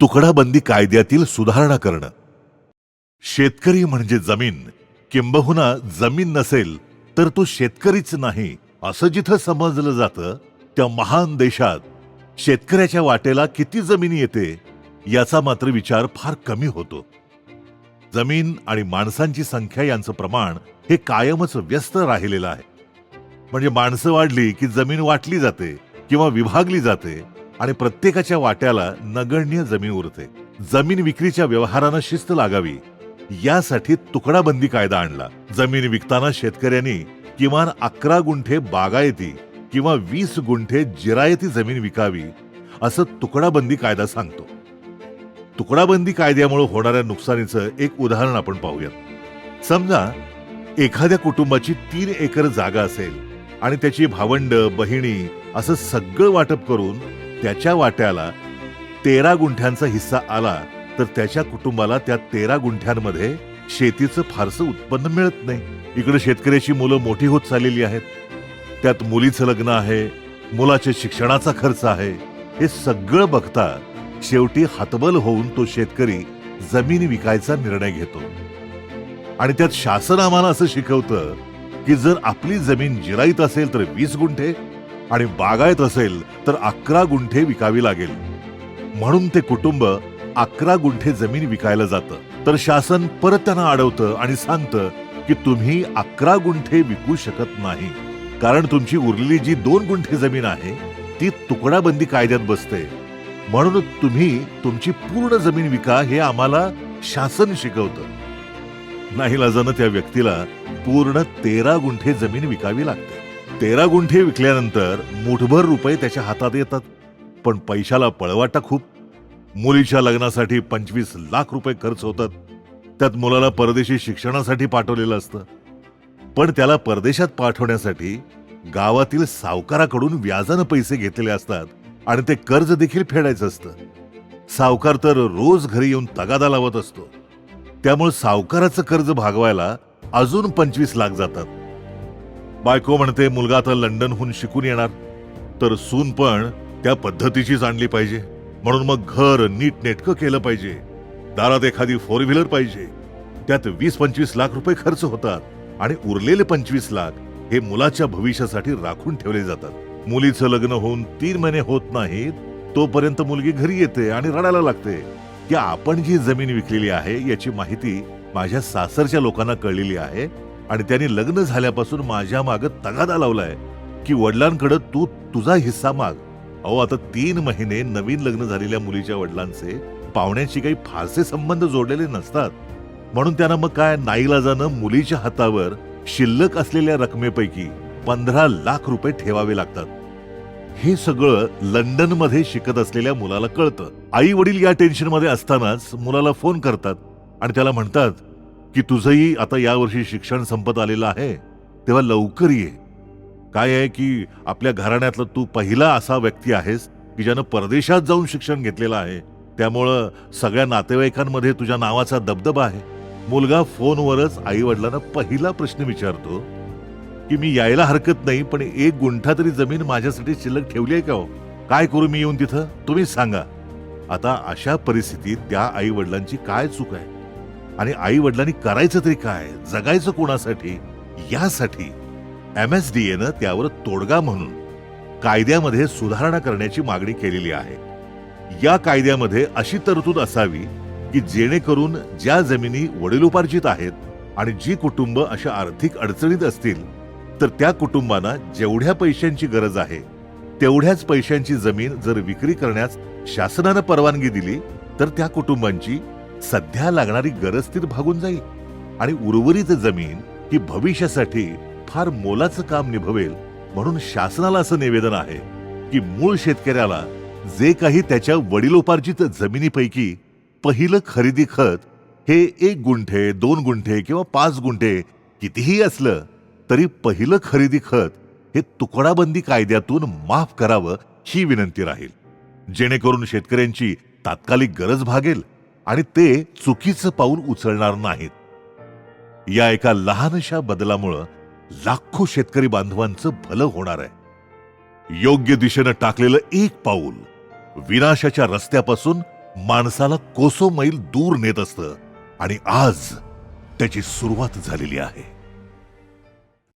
तुकडाबंदी कायद्यातील सुधारणा करणं. शेतकरी म्हणजे जमीन किंबहुना जमीन नसेल तर तो शेतकरीच नाही असं जिथं समजलं जातं त्या महान देशात शेतकऱ्याच्या वाटेला किती जमीन येते याचा मात्र विचार फार कमी होतो. जमीन आणि माणसांची संख्या यांचं प्रमाण हे कायमच व्यस्त राहिलेलं आहे. म्हणजे माणसं वाढली की जमीन वाटली जाते किंवा विभागली जाते आणि प्रत्येकाच्या वाट्याला नगण्य जमीन उरते. जमीन विक्रीच्या व्यवहारानं शिस्त लागावी. यासाठी तुकडाबंदी कायदा आणला. जमीन विकताना शेतकऱ्यांनी किमान अकरा गुंठे बागायती किंवा वीस गुंठे जिरायती जमीन विकावी असं तुकडाबंदी कायदा सांगतो. तुकडाबंदी कायद्यामुळे होणाऱ्या नुकसानीचं एक उदाहरण आपण पाहूयात. समजा एखाद्या कुटुंबाची तीन एकर जागा असेल आणि त्याची भावंड बहिणी असं सगळं वाटप करून त्याच्या वाट्याला तेरा गुंठ्यांचा हिस्सा आला तर त्याच्या कुटुंबाला त्या तेरा गुंठ्यांमध्ये शेतीचं फारसं उत्पन्न मिळत नाही. इकडे शेतकऱ्याची मुलं मोठी होत चाललेली आहेत. त्यात मुलीचं लग्न आहे मुलाच्या शिक्षणाचा खर्च आहे. हे सगळं बघता शेवटी हतबल होऊन तो शेतकरी जमीन विकायचा निर्णय घेतो. आणि त्यात शासन आम्हाला असं शिकवतं की जर आपली जमीन जिराईत असेल तर वीस गुंठे आणि बागायत असेल तर अकरा गुंठे विकावी लागेल. म्हणून ते कुटुंब अकरा गुंठे जमीन विकायला जातं. तर शासन परत त्यांना अडवतं आणि सांगतं की तुम्ही अकरा गुंठे विकू शकत नाही. कारण तुमची उरलेली जी दोन गुंठे जमीन आहे ती तुकडाबंदी कायद्यात बसते. म्हणून तुम्ही तुमची पूर्ण जमीन विका हे आम्हाला शासन शिकवतं. नाहीलाजानं त्या व्यक्तीला पूर्ण तेरा गुंठे जमीन विकावी लागते. तेरा गुंठे विकल्यानंतर मुठभर रुपये त्याच्या हातात येतात. पण पैशाला पळवाटा खूप. मुलीच्या लग्नासाठी पंचवीस लाख रुपये खर्च होतात. त्यात मुलाला परदेशी शिक्षणासाठी पाठवलेलं असतं. पण त्याला परदेशात पाठवण्यासाठी गावातील सावकाराकडून व्याजानं पैसे घेतलेले असतात आणि ते कर्ज देखील फेडायचं असतं. सावकार तर रोज घरी येऊन तगादा लावत असतो. त्यामुळे सावकाराचं कर्ज भागवायला अजून पंचवीस लाख जातात. बायको म्हणते मुलगा आता लंडनहून शिकून येणार. तर सून पण त्या पद्धतीचीच आणली पाहिजे. म्हणून मग घर नीट नेटकं केलं पाहिजे. दारात एखादी फोर व्हीलर पाहिजे. त्यात वीस पंचवीस लाख रुपये खर्च होतात आणि उरलेले पंचवीस लाख हे मुलाच्या भविष्यासाठी राखून ठेवले जातात. मुलीचं लग्न होऊन तीन महिने होत नाहीत तोपर्यंत मुलगी घरी येते आणि रडायला लागते. की आपण जी जमीन विकलेली आहे याची माहिती माझ्या सासरच्या लोकांना कळलेली आहे आणि त्यांनी लग्न झाल्यापासून माझ्या माग तगादा लावलाय की वडिलांकडे तू तुझा हिस्सा माग. अहो आता तीन महिने नवीन लग्न झालेल्या मुलीच्या वडिलांचे पाहुण्याशी काही फारसे संबंध जोडलेले नसतात. म्हणून त्यांना मग काय नाईलाजानं मुलीच्या हातावर शिल्लक असलेल्या रकमेपैकी पंधरा लाख रुपये ठेवावे लागतात. हे सगळं लंडनमध्ये शिकत असलेल्या मुलाला कळतं. आई वडील या टेन्शनमध्ये असतानाच मुलाला फोन करतात आणि त्याला म्हणतात की तुझंही आता यावर्षी शिक्षण संपत आलेलं आहे तेव्हा लवकर ये. काय आहे की आपल्या घराण्यातला तू पहिला असा व्यक्ती आहेस की ज्यानं परदेशात जाऊन शिक्षण घेतलेलं आहे त्यामुळं सगळ्या नातेवाईकांमध्ये तुझ्या नावाचा दबदबा आहे. मुलगा फोनवरच आई वडिलांना पहिला प्रश्न विचारतो की मी यायला हरकत नाही पण एक गुंठा तरी जमीन माझ्यासाठी शिल्लक ठेवली आहे का हो? काय करू मी येऊन तिथं? तुम्हीच सांगा. आता अशा परिस्थितीत त्या आई वडिलांची काय चूक आहे? आणि आई वडिलांनी करायचं तरी काय? जगायचं कोणासाठी? यासाठी. एम एस डी एनं त्यावर तोडगा म्हणून कायद्यामध्ये सुधारणा करण्याची मागणी केलेली आहे. या कायद्यामध्ये अशी तरतूद असावी की जेणेकरून ज्या जमिनी वडिलोपार्जित आहेत आणि जी कुटुंब अशा आर्थिक अडचणीत असतील तर त्या कुटुंबांना जेवढ्या पैशांची गरज आहे तेवढ्याच पैशांची जमीन जर विक्री करण्यास शासनानं परवानगी दिली तर त्या कुटुंबांची सध्या लागणारी गरज ती भागून जाईल. आणि उर्वरित जमीन ही भविष्यासाठी फार मोलाचं काम निभवेल म्हणून शासनाला असं निवेदन आहे की मूळ शेतकऱ्याला जे काही त्याच्या वडिलोपार्जित जमिनीपैकी पहिलं खरेदी खत हे एक गुंठे दोन गुंठे किंवा पाच गुंठे कितीही असलं तरी पहिलं खरेदी खत हे तुकडाबंदी कायद्यातून माफ करावं ही विनंती राहील. जेणेकरून शेतकऱ्यांची तात्कालिक गरज भागेल आणि ते चुकीचं पाऊल उचलणार नाहीत. या एका लहानशा बदलामुळं लाखो शेतकरी बांधवांचं भलं होणार आहे. योग्य दिशेनं टाकलेलं एक पाऊल विनाशाच्या रस्त्यापासून माणसाला कोसो मैल दूर नेत असतं आणि आज त्याची सुरुवात झालेली आहे.